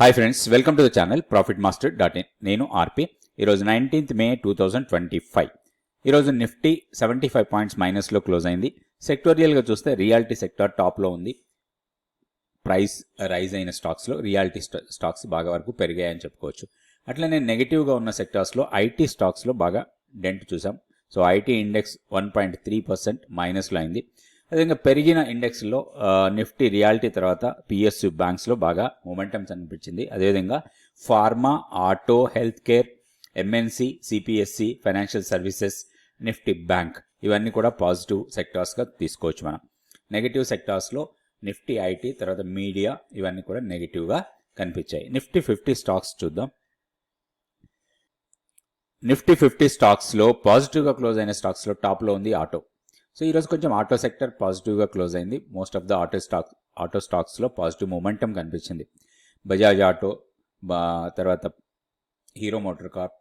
Hi friends welcome to the channel profit master dot in నేను RP. ఈరోజు nineteenth May two thousand twenty five ఈరోజు Nifty seventy five points మైనస్లో close అయింది. సెక్టోరియల్గా చూస్తే reality sector టాప్లో ఉంది. ప్రైస్ రైజ్ అయిన స్టాక్స్లో రియాలిటీ స్టాక్స్ బాగా వరకు పెరిగాయని చెప్పుకోవచ్చు. అట్లనే నెగిటివ్గా ఉన్న సెక్టార్స్లో ఐటీ స్టాక్స్లో బాగా డెంట్ చూసాం. So IT index one point three percent మైనస్లో అయింది. అదేవిధంగా పెరిగిన ఇండెక్స్లో నిఫ్టీ రియాలిటీ తర్వాత పిఎస్యు బ్యాంక్స్లో బాగా మొమెంటమ్స్ అనిపించింది అదేవిధంగా pharma auto health care MNC CPSE financial services Nifty bank ఇవన్నీ కూడా పాజిటివ్ సెక్టార్స్గా తీసుకోవచ్చు మనం. నెగిటివ్ సెక్టార్స్లో నిఫ్టీ ఐటీ తర్వాత మీడియా ఇవన్నీ కూడా నెగిటివ్గా కనిపించాయి. నిఫ్టీ ఫిఫ్టీ స్టాక్స్ చూద్దాం. నిఫ్టీ ఫిఫ్టీ స్టాక్స్లో పాజిటివ్గా క్లోజ్ అయిన స్టాక్స్లో టాప్లో ఉంది ఆటో. సో ఈరోజు కొంచెం ఆటో సెక్టర్ పాజిటివ్గా క్లోజ్ అయింది. Most of the auto stock auto స్టాక్స్లో పాజిటివ్ మూమెంటం కనిపించింది. బజాజ్ ఆటో తర్వాత hero MotoCorp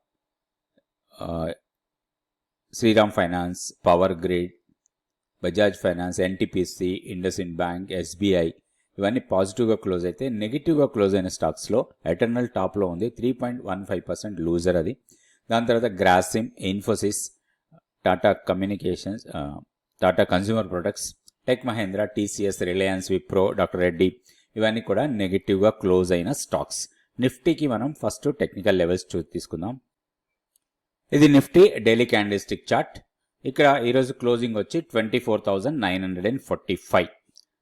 Shriram finance power grid Bajaj finance NTPC IndusInd bank SBI ఇవన్నీ పాజిటివ్గా క్లోజ్ అయితే నెగిటివ్గా క్లోజ్ అయిన స్టాక్స్లో ఎటర్నల్ టాప్లో ఉంది. Three point one five percent loser అది. దాని తర్వాత Grasim Infosys Tata communications Tata consumer products tech Mahindra TCS Reliance Wipro doctor Reddy ఇవన్నీ కూడా నెగిటివ్గా క్లోజ్ అయిన స్టాక్స్ నిఫ్టీకి మనం ఫస్ట్ టెక్నికల్ లెవెల్స్ చూ తీసుకుందాం. ఇది నిఫ్టీ డైలీ క్యాండిస్టిక్ చార్ట్ ఇక్కడ ఈరోజు క్లోజింగ్ వచ్చి twenty four thousand nine hundred and forty five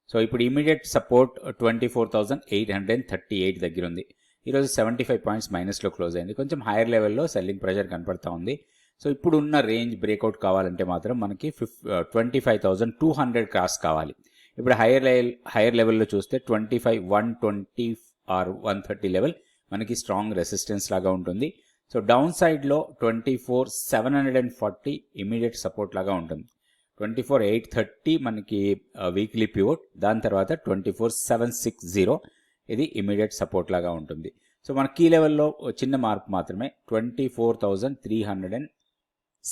so ఇప్పుడు immediate support twenty four thousand eight hundred and thirty eight దగ్గర ఉంది ఈరోజు సెవెంటీ ఫైవ్ పాయింట్స్ మైనస్లో క్లోజ్ అయింది. కొంచెం హైయర్ లెవెల్లో సెల్లింగ్ ప్రెషర్ కనపడతా ఉంది. సో ఇప్పుడు ఉన్న రేంజ్ బ్రేక్అవుట్ కావాలంటే మాత్రం మనకి fif twenty five thousand two hundred cross కావాలి. ఇప్పుడు హైయర్ లెవెల్ హైయర్ లెవెల్లో చూస్తే twenty five one twenty or one thirty level మనకి స్ట్రాంగ్ రెసిస్టెన్స్ లాగా ఉంటుంది. సో డౌన్ సైడ్లో twenty four seven hundred and forty immediate support లాగా ఉంటుంది. ట్వంటీ ఫోర్ ఎయిట్ థర్టీ మనకి వీక్లీ పివోట్ దాని తర్వాత twenty four seven six zero ఇది ఇమీడియట్ సపోర్ట్ లాగా ఉంటుంది. సో మన కీ లెవెల్లో చిన్న మార్పు మాత్రమే twenty four thousand three hundred and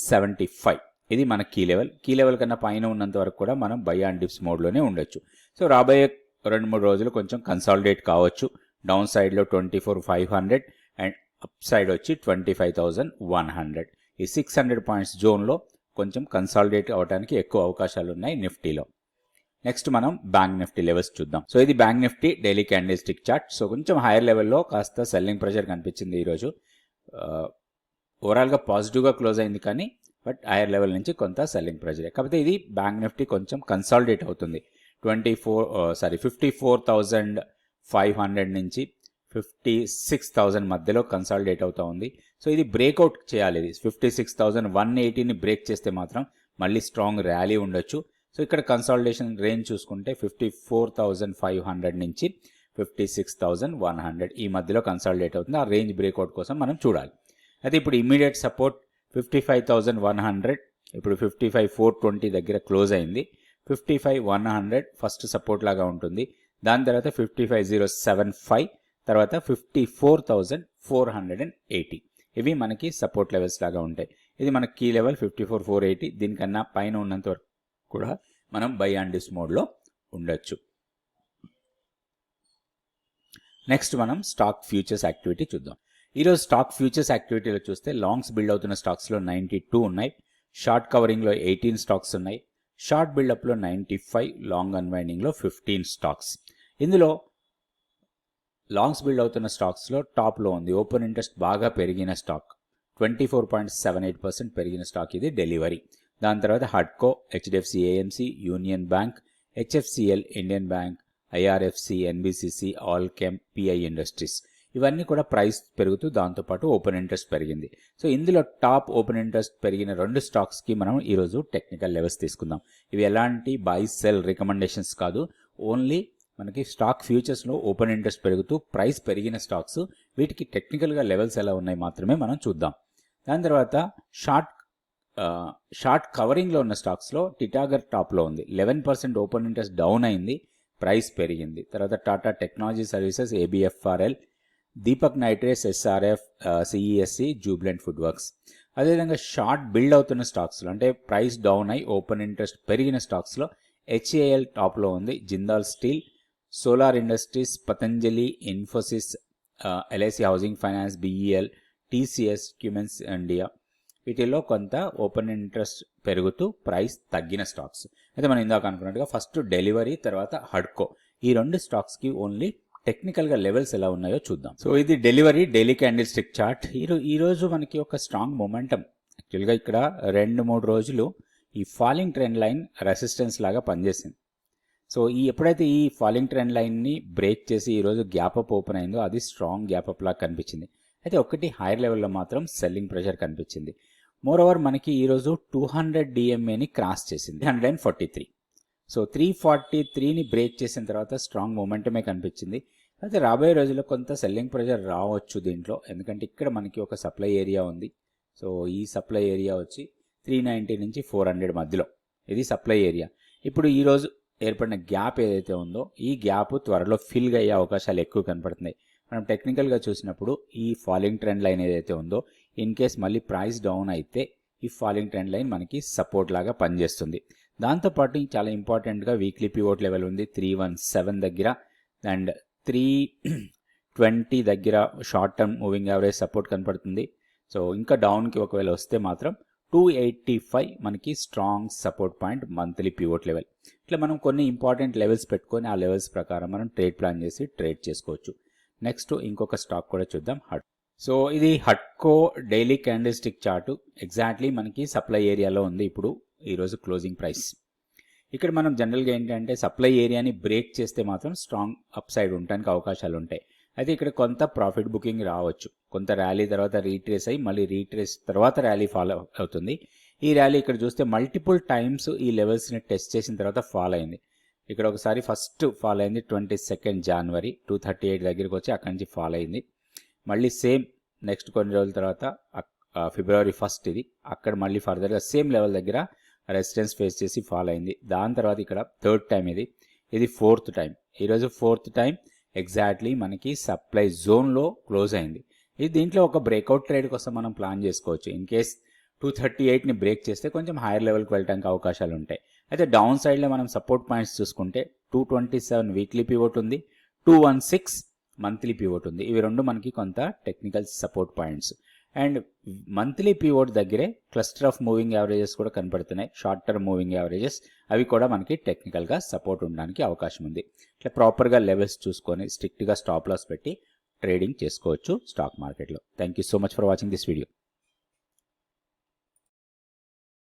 seventy five. ఇది మన కీ లెవెల్. కీ లెవెల్ కన్నా పైన ఉన్నంత వరకు కూడా మనం బై అండ్ డిప్స్ మోడ్లోనే ఉండొచ్చు. సో రాబోయే రెండు మూడు రోజులు కొంచెం కన్సాలిడేట్ కావచ్చు. డౌన్ సైడ్లో twenty four five hundred and up side వచ్చి twenty five thousand one hundred. ఈ సిక్స్ హండ్రెడ్ పాయింట్స్ జోన్లో కొంచెం కన్సాలిడేట్ అవడానికి ఎక్కువ అవకాశాలు ఉన్నాయి నిఫ్టీలో. నెక్స్ట్ మనం బ్యాంక్ నిఫ్టీ లెవెల్స్ చూద్దాం. సో ఇది bank Nifty daily candle stick chart. So కొంచెం హైయర్ లెవెల్లో కాస్త సెల్లింగ్ ప్రెషర్ కనిపించింది ఈరోజు. ఓవరాల్గా పాజిటివ్గా క్లోజ్ అయింది కానీ బట్ హైయర్ లెవెల్ నుంచి కొంత సెల్లింగ్ ప్రెజర్. కాకపోతే ఇది బ్యాంక్ నిఫ్టీ కొంచెం కన్సాలిడేట్ అవుతుంది. Twenty four sorry fifty four thousand five hundred నుంచి ఫిఫ్టీ సిక్స్ థౌజండ్ మధ్యలో కన్సాలిడేట్ అవుతూ ఉంది. సో ఇది బ్రేక్అవుట్ చేయాలి. ఇది ఫిఫ్టీ సిక్స్ థౌజండ్ వన్ ఎయిటీని బ్రేక్ చేస్తే మాత్రం మళ్ళీ స్ట్రాంగ్ ర్యాలీ ఉండొచ్చు. సో ఇక్కడ కన్సాలిడేషన్ రేంజ్ చూసుకుంటే fifty four thousand five hundred నుంచి fifty six thousand one hundred ఈ మధ్యలో కన్సాలిడేట్ అవుతుంది. ఆ రేంజ్ బ్రేక్అవుట్ కోసం మనం చూడాలి. అయితే ఇప్పుడు immediate support fifty five thousand one hundred ఇప్పుడు ఫిఫ్టీ ఫైవ్ ఫోర్ ట్వంటీ దగ్గర క్లోజ్ అయింది. Fifty five one hundred first support లాగా ఉంటుంది. దాని తర్వాత fifty five zero seven five తర్వాత fifty four thousand four hundred and eighty ఇవి మనకి సపోర్ట్ లెవెల్స్ లాగా ఉంటాయి. ఇది మన key level fifty four four eighty దీనికన్నా పైన ఉన్నంత వరకు కూడా మనం బై అండ్ డిస్ మోడ్లో ఉండొచ్చు. నెక్స్ట్ మనం స్టాక్ ఫ్యూచర్స్ యాక్టివిటీ చూద్దాం. ఈరోజు స్టాక్ ఫ్యూచర్స్ యాక్టివిటీలో చూస్తే లాంగ్స్ బిల్డ్ అవుతున్న స్టాక్స్లో నైంటీ టూ ఉన్నాయి. షార్ట్ కవరింగ్లో ఎయిటీన్ స్టాక్స్ ఉన్నాయి. షార్ట్ బిల్డప్లో నైంటీ ఫైవ్ లాంగ్ అన్వైండింగ్లో ఫిఫ్టీన్ స్టాక్స్. ఇందులో లాంగ్స్ బిల్డ్ అవుతున్న స్టాక్స్లో టాప్లో ఉంది. ఓపెన్ ఇంట్రెస్ట్ బాగా పెరిగిన stock. Twenty four point seven eight percent పెరిగిన స్టాక్ ఇది డెలివరీ. దాని తర్వాత హడ్కో HDFC AMC union bank HFCL Indian bank IRFC NBCC Alkem PI industries. ఇవన్నీ కూడా ప్రైస్ పెరుగుతూ దాంతోపాటు ఓపెన్ ఇంట్రెస్ట్ పెరిగింది. సో ఇందులో టాప్ ఓపెన్ ఇంట్రెస్ట్ పెరిగిన రెండు స్టాక్స్కి మనం ఈరోజు టెక్నికల్ లెవెల్స్ తీసుకుందాం. ఇవి ఎలాంటి బై సెల్ రికమెండేషన్స్ కాదు. ఓన్లీ మనకి స్టాక్ ఫ్యూచర్స్లో ఓపెన్ ఇంట్రెస్ట్ పెరుగుతూ ప్రైస్ పెరిగిన స్టాక్స్ వీటికి టెక్నికల్గా లెవెల్స్ ఎలా ఉన్నాయి మాత్రమే మనం చూద్దాం. దాని తర్వాత షార్ట్ షార్ట్ కవరింగ్లో ఉన్న స్టాక్స్లో టిటాగర్ టాప్లో ఉంది. Eleven percent open interest down అయింది. ప్రైస్ పెరిగింది. తర్వాత Tata technology services ABFRL Deepak nitrite SRF CESC jubilant food works. అదేవిధంగా షార్ట్ బిల్డ్ అవుతున్న స్టాక్స్లో అంటే ప్రైస్ డౌన్ అయి ఓపెన్ ఇంట్రెస్ట్ పెరిగిన స్టాక్స్లో హెచ్ఏఎల్ టాప్లో ఉంది Jindal steel solar industries Patanjali Infosys LIC housing finance BEL TCS Cummins India. వీటిల్లో కొంత ఓపెన్ ఇంట్రెస్ట్ పెరుగుతూ ప్రైస్ తగ్గిన స్టాక్స్. అయితే మనం ఇందాక అనుకున్నట్టుగా ఫస్ట్ డెలివరీ తర్వాత హడ్కో. ఈ రెండు స్టాక్స్కి ఓన్లీ టెక్నికల్గా లెవెల్స్ ఎలా ఉన్నాయో చూద్దాం. సో ఇది Delhivery daily candle stick chart ఈ రోజు మనకి ఒక స్ట్రాంగ్ మొమెంటం. యాక్చువల్గా ఇక్కడ రెండు మూడు రోజులు ఈ ఫాలింగ్ ట్రెండ్ లైన్ రెసిస్టెన్స్ లాగా పనిచేసింది. సో ఈ ఎప్పుడైతే ఈ ఫాలింగ్ ట్రెండ్ లైన్ని బ్రేక్ చేసి ఈరోజు గ్యాప్ అప్ ఓపెన్ అయిందో అది స్ట్రాంగ్ గ్యాప్ అప్ లాగా కనిపించింది. అయితే ఒకటి హైయర్ లెవెల్లో మాత్రం సెల్లింగ్ ప్రెషర్ కనిపించింది. మోర్ ఓవర్ మనకి ఈరోజు టూ హండ్రెడ్ డిఎంఏని క్రాస్ చేసింది. Hundred and forty three. So three forty త్రీని బ్రేక్ చేసిన తర్వాత స్ట్రాంగ్ మూమెంటమే కనిపించింది. అయితే రాబోయే రోజుల్లో కొంత సెల్లింగ్ ప్రెషర్ రావచ్చు దీంట్లో. ఎందుకంటే ఇక్కడ మనకి ఒక సప్లై ఏరియా ఉంది. సో ఈ సప్లై ఏరియా వచ్చి త్రీ నైంటీ నుంచి ఫోర్ హండ్రెడ్ మధ్యలో. ఇది సప్లై ఏరియా ఇప్పుడు ఈరోజు ఏర్పడిన గ్యాప్ ఏదైతే ఉందో ఈ గ్యాప్ త్వరలో ఫిల్ అయ్యే అవకాశాలు ఎక్కువ కనపడుతున్నాయి. మనం టెక్నికల్గా చూసినప్పుడు ఈ ఫాలింగ్ ట్రెండ్ లైన్ ఏదైతే ఉందో ఇన్ కేస్ మళ్ళీ ప్రైస్ డౌన్ అయితే ఈ ఫాలింగ్ ట్రెండ్ లైన్ మనకి సపోర్ట్ లాగా పనిచేస్తుంది. దాంతోపాటు చాలా ఇంపార్టెంట్గా వీక్లీ పివోట్ లెవెల్ ఉంది. త్రీ వన్ సెవెన్ దగ్గర. అండ్ త్రీ ట్వంటీ దగ్గర short term moving average support కనపడుతుంది. సో ఇంకా డౌన్కి ఒకవేళ వస్తే మాత్రం టూ ఎయిటీ ఫైవ్ మనకి strong support point monthly pivot level. ఇట్లా మనం కొన్ని ఇంపార్టెంట్ లెవెల్స్ పెట్టుకొని ఆ లెవెల్స్ ప్రకారం మనం ట్రేడ్ ప్లాన్ చేసి ట్రేడ్ చేసుకోవచ్చు. నెక్స్ట్ ఇంకొక స్టాక్ కూడా చూద్దాం. హట్. సో ఇది హట్కో daily candle stick chart. Exactly మనకి సప్లై ఏరియాలో ఉంది ఇప్పుడు. ఈరోజు క్లోజింగ్ ప్రైస్. ఇక్కడ మనం జనరల్గా ఏంటంటే సప్లై ఏరియాని బ్రేక్ చేస్తే మాత్రం స్ట్రాంగ్ అప్ సైడ్ ఉండడానికి అవకాశాలు ఉంటాయి. అయితే ఇక్కడ కొంత ప్రాఫిట్ బుకింగ్ రావచ్చు. కొంత ర్యాలీ తర్వాత రీట్రేస్ అయ్యి మళ్ళీ రీట్రేస్ తర్వాత ర్యాలీ ఫాలో అవుతుంది. ఈ ర్యాలీ ఇక్కడ చూస్తే మల్టిపుల్ టైమ్స్ ఈ లెవెల్స్ని టెస్ట్ చేసిన తర్వాత ఫాలో అయింది. ఇక్కడ ఒకసారి ఫస్ట్ ఫాలో అయింది twenty second January two thirty eight దగ్గరికి వచ్చి అక్కడి నుంచి ఫాలో అయింది. మళ్ళీ సేమ్ నెక్స్ట్ కొన్ని రోజుల తర్వాత ఫిబ్రవరి ఫస్ట్ ఇది. అక్కడ మళ్ళీ ఫర్దర్గా సేమ్ లెవెల్ దగ్గర రెసిడెన్స్ ఫేస్ చేసి ఫాలో అయింది. దాని తర్వాత ఇక్కడ థర్డ్ టైం ఇది. ఇది ఫోర్త్ టైం. ఈరోజు ఫోర్త్ టైం ఎగ్జాక్ట్లీ మనకి సప్లై జోన్లో క్లోజ్ అయింది. ఇది దీంట్లో ఒక బ్రేక్అవుట్ ట్రేడ్ కోసం మనం ప్లాన్ చేసుకోవచ్చు. ఇన్ కేస్ టూ థర్టీ ఎయిట్ని బ్రేక్ చేస్తే కొంచెం హైయర్ లెవెల్కి వెళ్ళడానికి అవకాశాలు ఉంటాయి. అయితే డౌన్ సైడ్లో మనం సపోర్ట్ పాయింట్స్ చూసుకుంటే two twenty seven weekly pivot ఉంది two one six monthly pivot ఉంది. ఇవి రెండు మనకి కొంత technical support points. And monthly pivot దగ్గరే క్లస్టర్ ఆఫ్ మూవింగ్ యావరేజెస్ కూడా కనపడుతున్నాయి. Short term moving averages. అవి కూడా మనకి టెక్నికల్గా సపోర్ట్ ఉండడానికి అవకాశం ఉంది. ఇట్లా ప్రాపర్గా లెవెల్స్ చూసుకొని స్ట్రిక్ట్గా స్టాప్ లాస్ పెట్టి ట్రేడింగ్ చేసుకోవచ్చు స్టాక్ మార్కెట్లో. Thank you so much for watching this video.